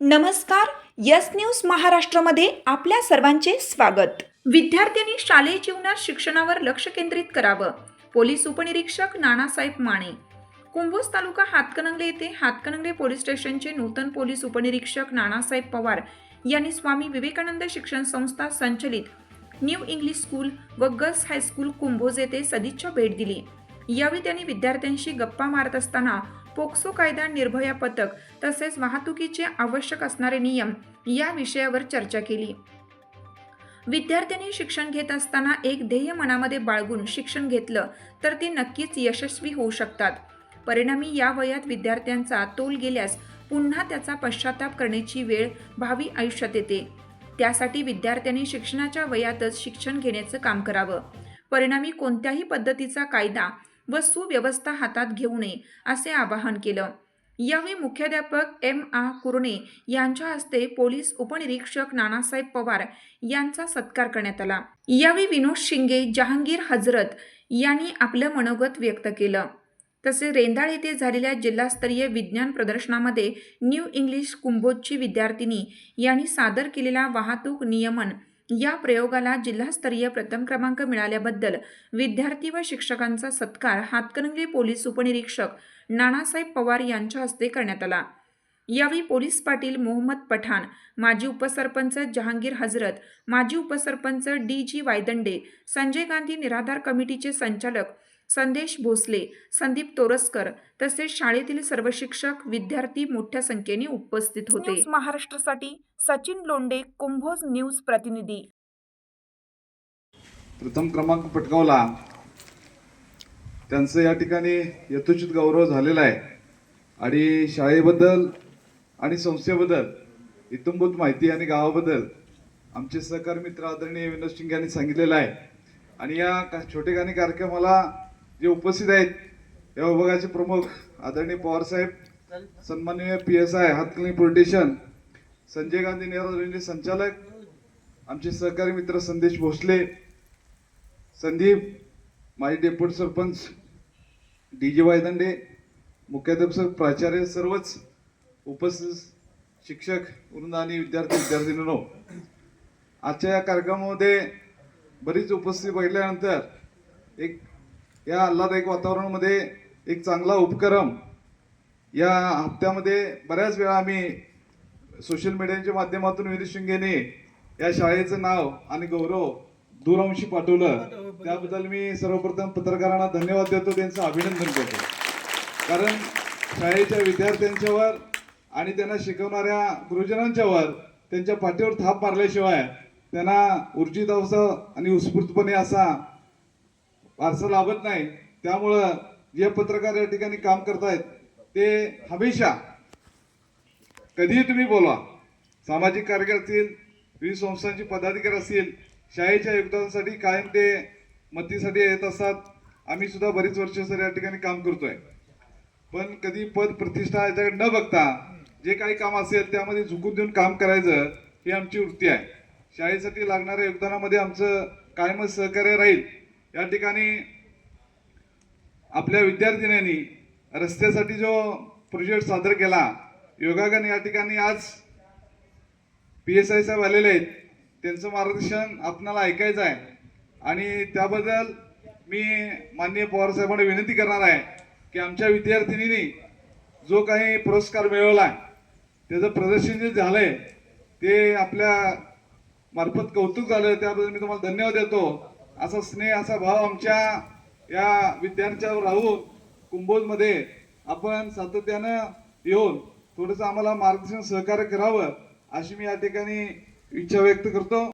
नमस्कार yes news महाराष्ट्रामध्ये आपल्या सर्वांचे स्वागत. विद्यार्थ्यांनी शालेय जीवनात शिक्षणावर लक्ष केंद्रित करावं पोलीस उपनिरीक्षक नानासाहेब माने. कुंभोज तालुका हातकणंगले येथे हातकणंगले पोलीस स्टेशनचे नूतन पोलीस उपनिरीक्षक नानासाहेब पवार यांनी स्वामी विवेकानंद शिक्षण संस्था संचलित न्यू इंग्लिश स्कूल व गर्ल्स हायस्कूल कुंभोज येथे सदिच्छा भेट दिली. यावेळी त्यांनी विद्यार्थ्यांशी गप्पा मारत असताना पोक्सो कायदा निर्भया पथक तसेच वाहतुकीचे आवश्यक असणारे नियम या विषयावर चर्चा केली. विद्यार्थ्यांनी शिक्षण घेत असताना एक ध्येय मनामध्ये बाळगून शिक्षण घेतलं तर ते नक्कीच यशस्वी होऊ शकतात. परिणामी या वयात विद्यार्थ्यांचा तोल गेल्यास पुन्हा त्याचा पश्चाताप करण्याची वेळ भावी आयुष्यात येते. त्यासाठी विद्यार्थ्यांनी शिक्षणाच्या वयातच शिक्षण घेण्याचं काम करावं. परिणामी कोणत्याही पद्धतीचा कायदा व सुव्यवस्था हातात घेऊ नये असे आवाहन केलं. यावेळी मुख्याध्यापक एम आ कुरणे यांच्या हस्ते पोलीस उपनिरीक्षक नानासाहेब पवार यांचा सत्कार करण्यात आला. यावेळी विनोद शिंगे जहांगीर हजरत यांनी आपलं मनोगत व्यक्त केलं. तसेच रेंदाळ येथे झालेल्या जिल्हास्तरीय विज्ञान प्रदर्शनामध्ये न्यू इंग्लिश कुंभोजची विद्यार्थिनी यांनी सादर केलेला वाहतूक नियमन या प्रयोगाला जिल्हास्तरीय प्रथम क्रमांक मिळाल्याबद्दल विद्यार्थी व शिक्षकांचा सत्कार हातकणंगले पोलीस उपनिरीक्षक नानासाहेब पवार यांच्या हस्ते करण्यात आला. यावेळी पोलीस पाटील मोहम्मद पठाण माजी उपसरपंच जहांगीर हजरत माजी उपसरपंच डी जी वायदंडे संजय गांधी निराधार कमिटीचे संचालक संदेश भोसले संदीप तोरसकर तसेच शाळेतील सर्व शिक्षक विद्यार्थी मोठ्या संख्येने उपस्थित होते. महाराष्ट्रासाठी सचिन लोंडे कुंभोज न्यूज प्रतिनिधी. प्रथम क्रमांक पटकावला. त्यांचं या ठिकाणी यथोचित गौरव झालेला आहे. आणि शाळेबद्दल आणि संस्थेबद्दल इतंभूत माहिती आणि गावाबद्दल आमचे सहकारी मित्र आदरणीय विनोद सिंग यांनी सांगितलेलं आहे. आणि या का- छोटेखानी कार्यक्रमाला जे उपस्थित आहेत या विभागाचे प्रमुख आदरणीय पवार साहेब सन्माननीय पी एस आय हातकणी पोलिटिशियन संजय गांधी नेहरू संचालक आमचे सहकारी मित्र संदेश भोसले संदीप माजी deputy sarpanch D J Vayadande मुख्याध्यापक प्राचार्य सर्वच उपस्थित शिक्षक वृंद आणि विद्यार्थी विद्यार्थिनींनो आजच्या या कार्यक्रमामध्ये बरीच उपस्थिती बघितल्यानंतर एक या आल्हाददायक वातावरणामध्ये एक चांगला उपक्रम या हप्त्यामध्ये बऱ्याच वेळा आम्ही सोशल मीडियाच्या माध्यमातून विधी शिंगेने या शाळेचं नाव आणि गौरव दूरवंशी पाठवलं. त्याबद्दल मी सर्वप्रथम पत्रकारांना धन्यवाद देतो त्यांचं अभिनंदन करतो. कारण शाळेच्या विद्यार्थ्यांच्यावर आणि त्यांना शिकवणाऱ्या गुरुजनांच्यावर त्यांच्या पाठीवर थाप मारल्याशिवाय त्यांना ऊर्जित असं आणि उत्स्फूर्तपणे असा फारसं लाभत नाही. त्यामुळं जे पत्रकार या ठिकाणी काम करतायत ते हमेशा कधीही तुम्ही बोला सामाजिक कार्यकर्ते असतील विविध संस्थांचे पदाधिकारी असतील शाळेच्या योगदानासाठी कायम ते मतीसाठी येत असतात. आम्ही सुद्धा बरीच वर्ष सर या ठिकाणी काम करतोय. पण कधी पद प्रतिष्ठा याच्याकडे न बघता जे काही काम असेल त्यामध्ये झुकून देऊन काम करायचं ही आमची वृत्ती आहे. शाळेसाठी लागणाऱ्या योगदानामध्ये आमचं कायमच सहकार्य राहील. या ठिकाणी आपल्या विद्यार्थिन्यांनी रस्त्यासाठी जो प्रोजेक्ट सादर केला योगागन या ठिकाणी आज पी एस आय साहेब आलेले आहेत. त्यांचं मार्गदर्शन आपणाला ऐकायचं आहे. आणि त्याबद्दल मी माननीय पवारसाहेबांना विनंती करणार आहे की आमच्या विद्यार्थिनींनी जो काही पुरस्कार मिळवला त्याचं प्रदर्शन जे झालंय ते आपल्या मार्फत कौतुक झालं. त्याबद्दल मी तुम्हाला धन्यवाद देतो. असा स्नेह असा भाव आमच्या या विद्यार्थ्यांवर राहून कुंभोजमध्ये आपण सातत्यानं येऊन थोडंसं आम्हाला मार्गदर्शन सहकार्य करावं अशी मी या ठिकाणी इच्छा व्यक्त करतो.